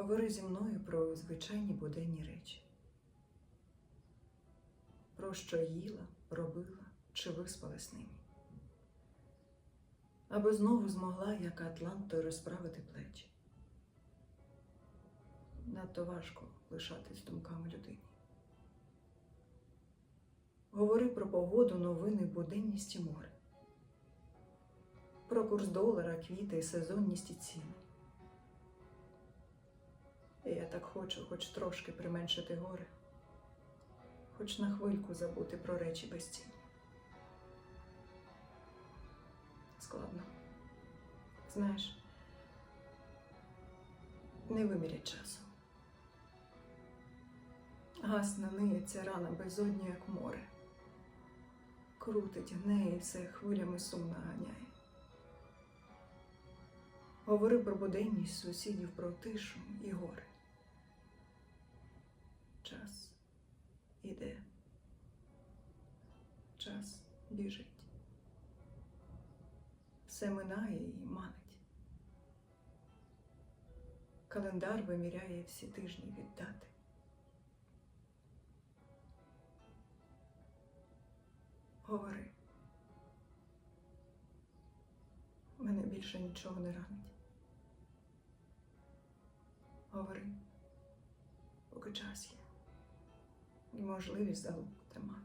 Говори зі мною про звичайні буденні речі. Про що їла, робила чи виспалась нині. Аби знову змогла, як Атлантою, розправити плечі. Надто важко лишатись думками людині. Говори про погоду, новини, буденність і море. Про курс долара, квіти, сезонність і ціни. Я так хочу хоч трошки применшити горе, хоч на хвильку забути про речі безцінні. Складно. Знаєш, не вимірять часу. Гасна ниє ця рана безодня, як море. Крутить, гнеє все хвилями сумно ганяє. Говори про буденність сусідів, про тишу і горе. Час іде. Час біжить. Все минає і манить. Календар виміряє всі тижні від дати. Говори. Мене більше нічого не ранить. Говори, поки час є. І можливість залог тримати.